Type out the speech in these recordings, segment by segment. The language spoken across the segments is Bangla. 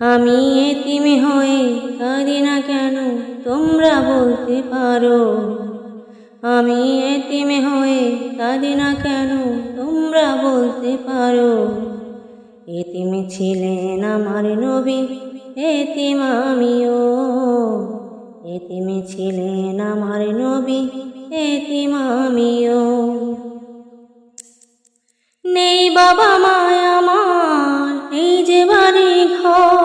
আমি এতিম হয়ে কাঁদি না কেন? তোমরা বলতে পারো। আমি এতিম হয়ে কাঁদি না কেন? তোমরা বলতে পারো। এতিম ছিলেন আমার নবী, এতিম আমিও। এতিম ছিলেন আমার নবী, এতিম আমিও। নেই বাবা মায় আমার, এই যে বাড়ি ঘর।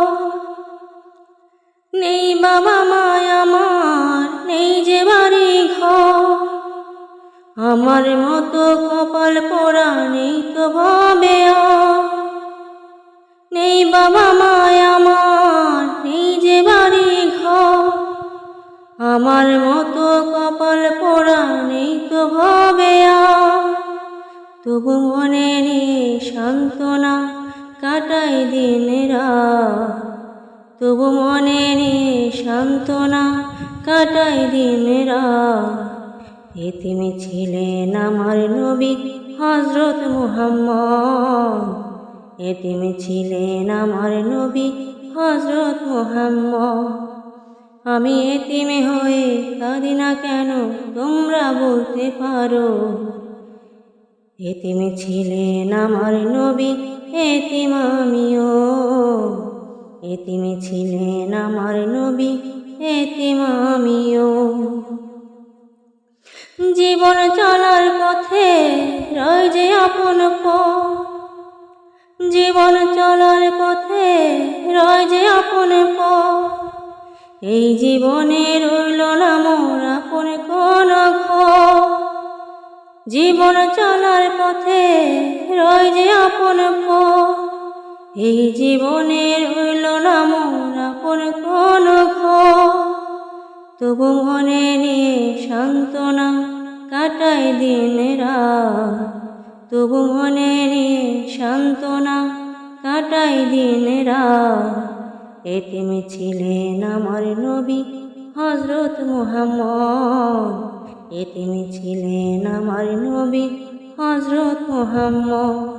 নেই বাবা মায় আমার, নেই যে বাড়ি ঘর। আমার মতো কপাল পোড়া নেই তো ভাবে নেই বাবা মায় আমার, নেই যে বাড়ি ঘর। আমার মতো কপাল পোড়া নেই তো ভাবে তবু মনে নিয়ে সান্ত্বনা কাটাই দিন রাত। তবু মনে নিয়ে সান্ত্বনা কাটাই দিন এতিমে ছিলেন আমার নবী হজরত মুহাম্মদ। এতিমে ছিলেন আমার নবী হজরত মুহাম্মদ। আমি এতিমে হয়ে কাঁদি না কেন তোমরা বলতে পারো। এতিমে ছিলেন আমার নবী এতিম আমিও। এতিমে ছিলেন আমার নবী, এতিম আমিও। জীবন চলার পথে রয় যে আপন পথ। জীবন চলার পথে রয় যে আপন পথ। এই জীবনে রইল না মোর আপন কোন জীবন চলার পথে রয় যে আপন এই জীবনে রইল না মোর আপন কোন তবু মনে নিয়ে সান্ত্বনা কাটাই দিন তবু মনে নিয়ে সান্ত্বনা কাটাই দিন রাত। এতিম ছিলেন আমার নবী হজরত মুহাম্মদ। এতিম ছিলেন আমার নবী হজরত মুহাম্মদ।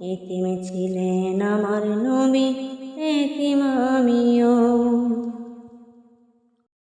এতিম ছিলেন আমার নবী।